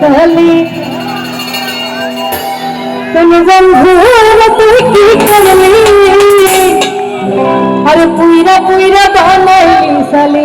সালি। তুমি বন্ধু তুই কি করলি? আরে পুইরা পুইরা বানাই সালি।